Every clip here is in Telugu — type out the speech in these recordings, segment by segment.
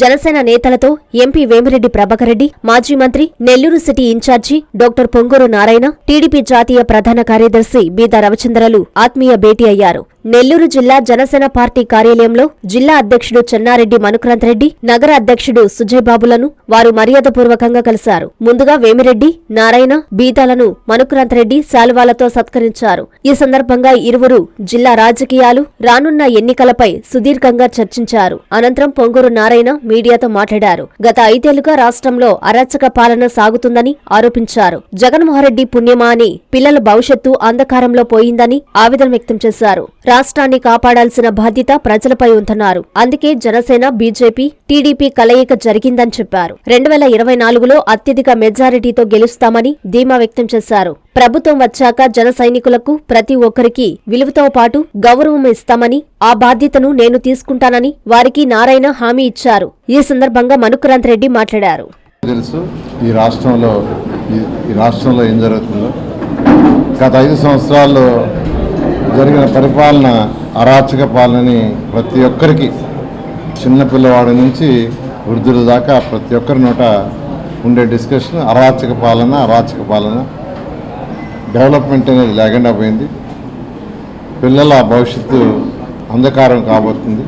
జనసేన నేతలతో ఎంపీ వేమిరెడ్డి ప్రభాకర్ రెడ్డి మాజీ మంత్రి Nellore city incharge doctor Ponguru Narayana TDP జాతీయ ప్రధాన కార్యదర్శి బీదా రవిచంద్రలు ఆత్మీయ భేటీ అయ్యారు. నెల్లూరు జిల్లా జనసేన పార్టీ కార్యాలయంలో జిల్లా అధ్యక్షుడు చెన్నారెడ్డి మనుక్రాంత్ రెడ్డి నగర అధ్యక్షుడు సుజయ్బాబులను వారు మర్యాదపూర్వకంగా కలిశారు. ముందుగా వేమిరెడ్డి నారాయణ బీతాలను మనుక్రాంత్ రెడ్డి శాలువాలతో సత్కరించారు. ఈ సందర్భంగా ఇరువురు జిల్లా రాజకీయాలు రానున్న ఎన్నికలపై సుదీర్ఘంగా చర్చించారు. అనంతరం పొంగూరు నారాయణ మీడియాతో మాట్లాడారు. గత ఐదేళ్ళుగా రాష్ట్రంలో అరాచక పాలన సాగుతుందని ఆరోపించారు. జగన్మోహన్రెడ్డి పుణ్యమా అని పిల్లల భవిష్యత్తు అంధకారంలో పోయిందని ఆవేదన వ్యక్తం చేశారు. రాష్ట్రాన్ని కాపాడాల్సిన బాధ్యత ప్రజలపై ఉందన్నారు. అందుకే జనసేన బీజేపీ టీడీపీ కలయిక జరిగిందని చెప్పారు. రెండు వేల ఇరవై నాలుగులో అత్యధిక మెజారిటీతో గెలుస్తామని ధీమా వ్యక్తం చేశారు. ప్రభుత్వం వచ్చాక జన సైనికులకు ప్రతి ఒక్కరికి విలువతో పాటు గౌరవం ఇస్తామని ఆ బాధ్యతను నేను తీసుకుంటానని వారికి నారాయణ హామీ ఇచ్చారు. ఈ సందర్భంగా మనుకురాంత్ రెడ్డి మాట్లాడారు. తెలుసు ఈ రాష్ట్రంలో ఈ- ఈ రాష్ట్రంలో ఏం జరుగుతుందో. గత ఐదు సంవత్సరాల్లో జరిగిన పరిపాలన అరాచక పాలనని ప్రతి ఒక్కరికి చిన్నపిల్లవాడి నుంచి వృద్ధుల దాకా ప్రతి ఒక్కరి నోట ఉండే డిస్కషన్ అరాచక పాలన అరాచక పాలన. డెవలప్మెంట్ అనేది లేకుండా పోయింది. పిల్లల భవిష్యత్తు అంధకారం కాబోతుంది.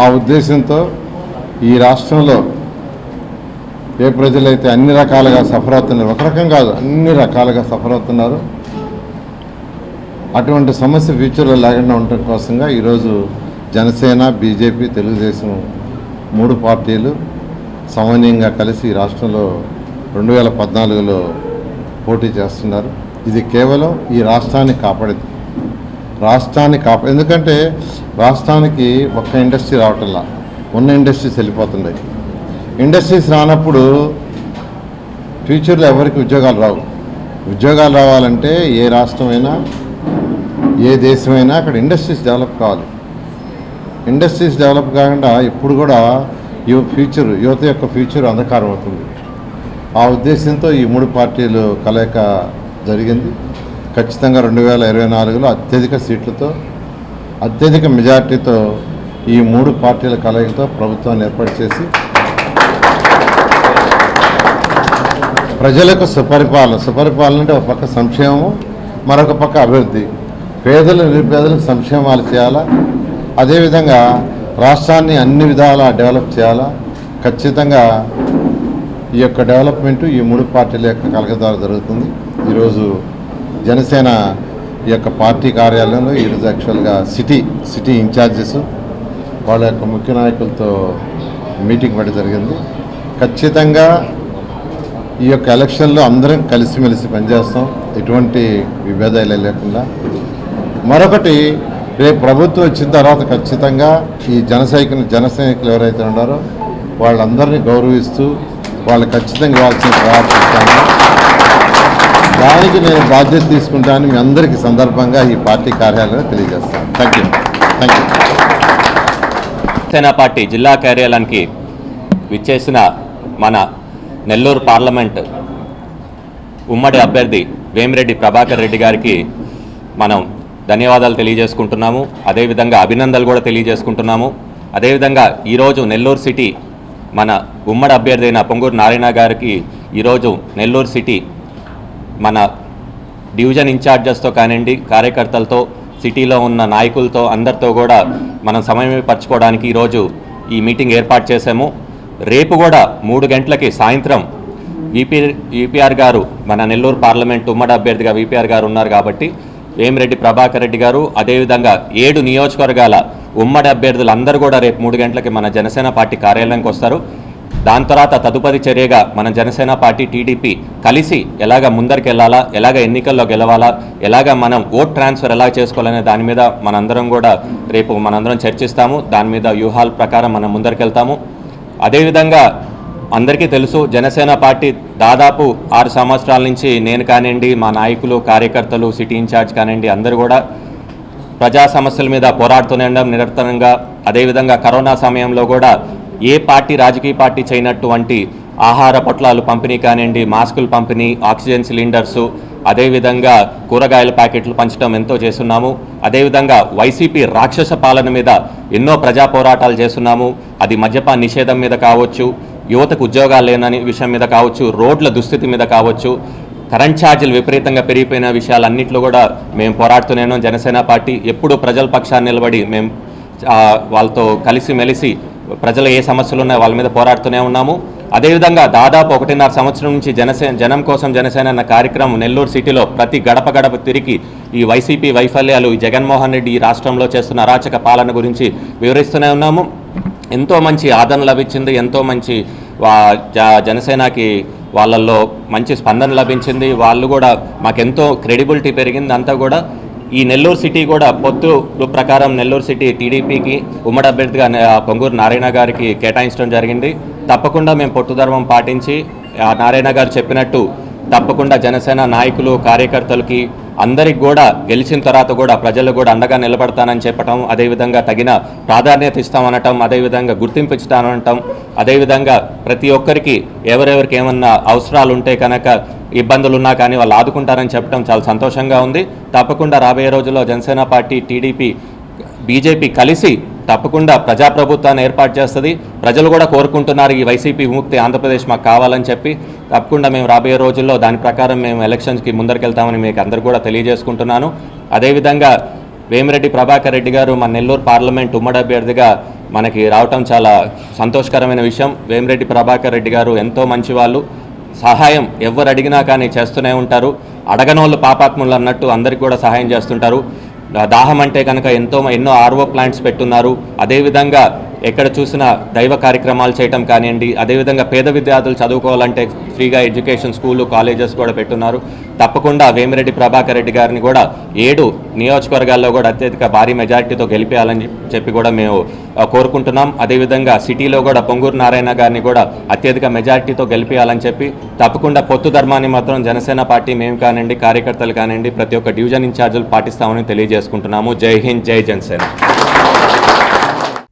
ఆ ఉద్దేశంతో ఈ రాష్ట్రంలో ఏ ప్రజలైతే అన్ని రకాలుగా సఫర్ అవుతున్నారు ఒక రకం కాదు అన్ని రకాలుగా సఫర్ అవుతున్నారు. అటువంటి సమస్య ఫ్యూచర్లో లేకుండా ఉండటం కోసంగా ఈరోజు జనసేన బీజేపీ తెలుగుదేశం మూడు పార్టీలు సమన్వయంగా కలిసి ఈ రాష్ట్రంలో రెండు వేల పద్నాలుగులో పోటీ చేస్తున్నారు. ఇది కేవలం ఈ రాష్ట్రాన్ని కాపాడేది. రాష్ట్రాన్ని కాపా ఎందుకంటే రాష్ట్రానికి ఒక్క ఇండస్ట్రీ రావటంలా. ఉన్న ఇండస్ట్రీస్ వెళ్ళిపోతున్నాయి. ఇండస్ట్రీస్ రానప్పుడు ఫ్యూచర్లో ఎవరికి ఉద్యోగాలు రావు. ఉద్యోగాలు రావాలంటే ఏ రాష్ట్రమైనా ఏ దేశమైనా అక్కడ ఇండస్ట్రీస్ డెవలప్ కావాలి. ఇండస్ట్రీస్ డెవలప్ కాకుండా ఇప్పుడు కూడా యువ ఫ్యూచర్ యువత యొక్క ఫ్యూచర్ అంధకారం అవుతుంది. ఆ ఉద్దేశంతో ఈ మూడు పార్టీలు కలయిక జరిగింది. ఖచ్చితంగా రెండు వేల ఇరవై నాలుగులో అత్యధిక సీట్లతో అత్యధిక మెజార్టీతో ఈ మూడు పార్టీల కలయికతో ప్రభుత్వాన్ని ఏర్పాటు చేసి ప్రజలకు సుపరిపాలన సుపరిపాలన అంటే ఒక పక్క సంక్షేమము మరొక పక్క అభివృద్ధి. పేదలు నిరుపేదలకు సంక్షేమాలు చేయాలా? అదేవిధంగా రాష్ట్రాన్ని అన్ని విధాలా డెవలప్ చేయాలా? ఖచ్చితంగా ఈ యొక్క డెవలప్మెంట్ ఈ మూడు పార్టీల యొక్క కలగ ద్వారా జరుగుతుంది. ఈరోజు జనసేన ఈ యొక్క పార్టీ కార్యాలయంలో ఈరోజు యాక్చువల్గా సిటీ సిటీ ఇన్ఛార్జెస్ వాళ్ళ యొక్క ముఖ్య నాయకులతో మీటింగ్ పెట్టడం జరిగింది. ఖచ్చితంగా ఈ యొక్క ఎలక్షన్లో అందరం కలిసిమెలిసి పనిచేస్తాం. ఎటువంటి విభేదాలు లేకుండా మరొకటి రేపు ప్రభుత్వం వచ్చిన తర్వాత ఖచ్చితంగా ఈ జన సైకిల్ జన సైనికులు ఎవరైతే ఉన్నారో వాళ్ళందరినీ గౌరవిస్తూ వాళ్ళు ఖచ్చితంగా ఇవ్వాల్సిన ప్రయత్నిస్తాను దానికి నేను బాధ్యత తీసుకుంటాను మీ అందరికీ సందర్భంగా ఈ పార్టీ కార్యాలయంలో తెలియజేస్తాను. Thank you thank you Sena party జిల్లా కార్యాలయానికి విచ్చేసిన మన నెల్లూరు పార్లమెంట్ ఉమ్మడి అభ్యర్థి వేమిరెడ్డి ప్రభాకర్ రెడ్డి గారికి మనం ధన్యవాదాలు తెలియజేసుకుంటున్నాము. అదేవిధంగా అభినందనలు కూడా తెలియజేసుకుంటున్నాము. అదేవిధంగా ఈరోజు నెల్లూరు సిటీ మన ఉమ్మడి అభ్యర్థి అయిన పొంగూరు నారాయణ గారికి ఈరోజు నెల్లూరు సిటీ మన డివిజన్ ఇన్ఛార్జెస్తో కానివ్వండి కార్యకర్తలతో సిటీలో ఉన్న నాయకులతో అందరితో కూడా మనం సమన్వయపరచుకోవడానికి ఈరోజు ఈ మీటింగ్ ఏర్పాటు చేశాము. రేపు కూడా మూడు గంటలకి సాయంత్రం విపి విపిఆర్ గారు మన నెల్లూరు పార్లమెంట్ ఉమ్మడి అభ్యర్థిగా విపిఆర్ గారు ఉన్నారు కాబట్టి వేమిరెడ్డి ప్రభాకర్ రెడ్డి గారు అదేవిధంగా ఏడు నియోజకవర్గాల ఉమ్మడి అభ్యర్థులు అందరూ కూడా రేపు మూడు గంటలకి మన జనసేన పార్టీ కార్యాలయానికి వస్తారు. దాని తర్వాత తదుపరి చర్యగా మన జనసేన పార్టీ టీడీపీ కలిసి ఎలాగ ముందరికెళ్ళాలా ఎలాగ ఎన్నికల్లో గెలవాలా ఎలాగ మనం ఓట్ ట్రాన్స్ఫర్ ఎలా చేసుకోవాలనే దాని మీద మనందరం కూడా రేపు మనందరం చర్చిస్తాము. దాని మీద వ్యూహాల ప్రకారం మనం ముందరికి వెళ్తాము. అదేవిధంగా అందరికీ తెలుసు జనసేన పార్టీ దాదాపు ఆరు సంవత్సరాల నుంచి నేను కానివ్వండి మా నాయకులు కార్యకర్తలు సిటీ ఇన్ఛార్జ్ కానివ్వండి అందరూ కూడా ప్రజా సమస్యల మీద పోరాడుతూనే ఉండడం నిరంతరంగా అదేవిధంగా కరోనా సమయంలో కూడా ఏ పార్టీ రాజకీయ పార్టీ చేయనటువంటి ఆహార పొట్లాలు పంపిణీ కానివ్వండి మాస్కులు పంపిణీ ఆక్సిజన్ సిలిండర్సు అదేవిధంగా కూరగాయల ప్యాకెట్లు పంచడం ఎంతో చేస్తున్నాము. అదేవిధంగా వైసీపీ రాక్షస పాలన మీద ఎన్నో ప్రజా పోరాటాలు చేస్తున్నాము. అది మద్యపాన్ నిషేధం మీద కావచ్చు యువతకు ఉద్యోగాలు లేనని విషయం మీద కావచ్చు రోడ్ల దుస్థితి మీద కావచ్చు కరెంట్ ఛార్జీలు విపరీతంగా పెరిగిపోయిన విషయాలన్నింటిలో కూడా మేము పోరాడుతూనే జనసేన పార్టీ ఎప్పుడు ప్రజల పక్షాన్ని నిలబడి మేము వాళ్ళతో కలిసి మెలిసి ప్రజలు ఏ సమస్యలు ఉన్నాయో వాళ్ళ మీద పోరాడుతూనే ఉన్నాము. అదేవిధంగా దాదాపు ఒకటిన్నర సంవత్సరం నుంచి జనసేన జనం కోసం జనసేన అన్న కార్యక్రమం నెల్లూరు సిటీలో ప్రతి గడప గడప తిరిగి ఈ వైసీపీ వైఫల్యాలు ఈ జగన్మోహన్ రెడ్డి ఈ రాష్ట్రంలో చేస్తున్న అరాచక పాలన గురించి వివరిస్తూనే ఉన్నాము. ఎంతో మంచి ఆదరణ లభించింది ఎంతో మంచి వా- జనసేనకి వాళ్ళల్లో మంచి స్పందన లభించింది. వాళ్ళు కూడా మాకెంతో క్రెడిబిలిటీ పెరిగింది. అంతా కూడా ఈ నెల్లూరు సిటీ కూడా పొత్తు ప్రకారం నెల్లూరు సిటీ టీడీపీకి ఉమ్మడి అభ్యర్థిగా పొంగూరు నారాయణ గారికి కేటాయించడం జరిగింది. తప్పకుండా మేము పొట్టు ధర్మం పాటించి నారాయణ గారు చెప్పినట్టు తప్పకుండా జనసేన నాయకులు కార్యకర్తలకి అందరికి కూడా గెలిచిన తర్వాత కూడా ప్రజలు కూడా అండగా నిలబడతానని చెప్పటం అదేవిధంగా తగిన ప్రాధాన్యత ఇస్తామనటం అదేవిధంగా గుర్తింపు ఇస్తామనటం అదేవిధంగా ప్రతి ఒక్కరికి ఎవరెవరికి ఏమన్నా అవసరాలు ఉంటే కనుక ఇబ్బందులు ఉన్నా కానీ వాళ్ళు ఆదుకుంటారని చెప్పడం చాలా సంతోషంగా ఉంది. తప్పకుండా రాబోయే రోజుల్లో జనసేన పార్టీ టీడీపీ బీజేపీ కలిసి తప్పకుండా ప్రజాప్రభుత్వాన్ని ఏర్పాటు చేస్తుంది. ప్రజలు కూడా కోరుకుంటున్నారు ఈ వైసీపీ విముక్తి ఆంధ్రప్రదేశ్ మాకు కావాలని చెప్పి. తప్పకుండా మేము రాబోయే రోజుల్లో దాని ప్రకారం మేము ఎలక్షన్స్కి ముందరికెళ్తామని మీకు అందరు కూడా తెలియజేసుకుంటున్నాను. అదేవిధంగా వేమిరెడ్డి ప్రభాకర్ రెడ్డి గారు మన నెల్లూరు పార్లమెంట్ ఉమ్మడి అభ్యర్థిగా మనకి రావటం చాలా సంతోషకరమైన విషయం. వేమిరెడ్డి ప్రభాకర్ రెడ్డి గారు ఎంతో మంచి వాళ్ళు సహాయం ఎవరు అడిగినా కానీ చేస్తూనే ఉంటారు. అడగనోళ్ళు పాపాత్ములు అన్నట్టు అందరికి కూడా సహాయం చేస్తుంటారు. దాహం అంటే కనుక ఎంతో ఎన్నో ఆర్ఓ ప్లాంట్స్ పెట్టున్నారు. అదేవిధంగా ఎక్కడ చూసినా దైవ కార్యక్రమాలు చేయటం కానివ్వండి అదేవిధంగా పేద విద్యార్థులు చదువుకోవాలంటే ఫ్రీగా ఎడ్యుకేషన్ స్కూళ్ళు కాలేజెస్ కూడా పెట్టున్నారు. తప్పకుండా వేమిరెడ్డి ప్రభాకర్ రెడ్డి గారిని కూడా ఏడు నియోజకవర్గాల్లో కూడా అత్యధిక భారీ మెజారిటీతో గెలిపేయాలని చెప్పి కూడా మేము కోరుకుంటున్నాం. అదేవిధంగా సిటీలో కూడా పొంగూరు నారాయణ గారిని కూడా అత్యధిక మెజారిటీతో గెలిపేయాలని చెప్పి తప్పకుండా పొత్తు ధర్మాన్ని మాత్రం జనసేన పార్టీ మేము కానివ్వండి కార్యకర్తలు కానివ్వండి ప్రతి ఒక్క డివిజన్ ఇన్ఛార్జీలు పాటిస్తామని తెలియజేసుకుంటున్నాము. జై హింద్ జై జనసేన.